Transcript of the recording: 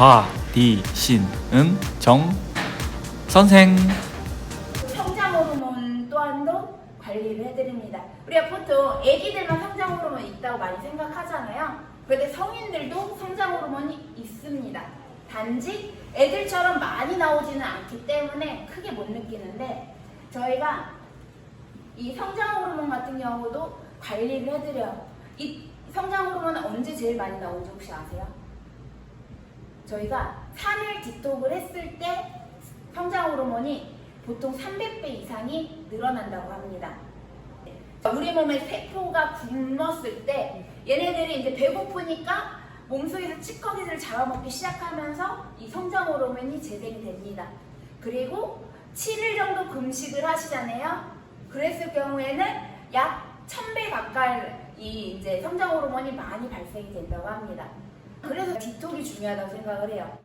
바 디 신 은 정 선생 성장 호르몬 또한도 관리를 해드립니다. 우리가 보통 아기들만 성장 호르몬 있다고 많이 생각하잖아요. 그런데 성인들도 성장 호르몬이 있습니다. 단지 애들처럼 많이 나오지는 않기 때문에 크게 못 느끼는데 저희가 이 성장 호르몬 같은 경우도 관리를 해드려요. 이 성장 호르몬은 언제 제일 많이 나오는지 혹시 아세요? 저희가 3일 디톡을 했을 때 성장 호르몬이 보통 300배 이상이 늘어난다고 합니다. 우리 몸의 세포가 굶었을 때 얘네들이 이제 배고프니까 몸속에서 찌꺼기들을 잡아먹기 시작하면서 이 성장 호르몬이 재생이 됩니다. 그리고 7일 정도 금식을 하시잖아요. 그랬을 경우에는 약 1000배 가까이 이 이제 성장 호르몬이 많이 발생이 된다고 합니다. 그래서 디톡이 중요하다고 생각을 해요.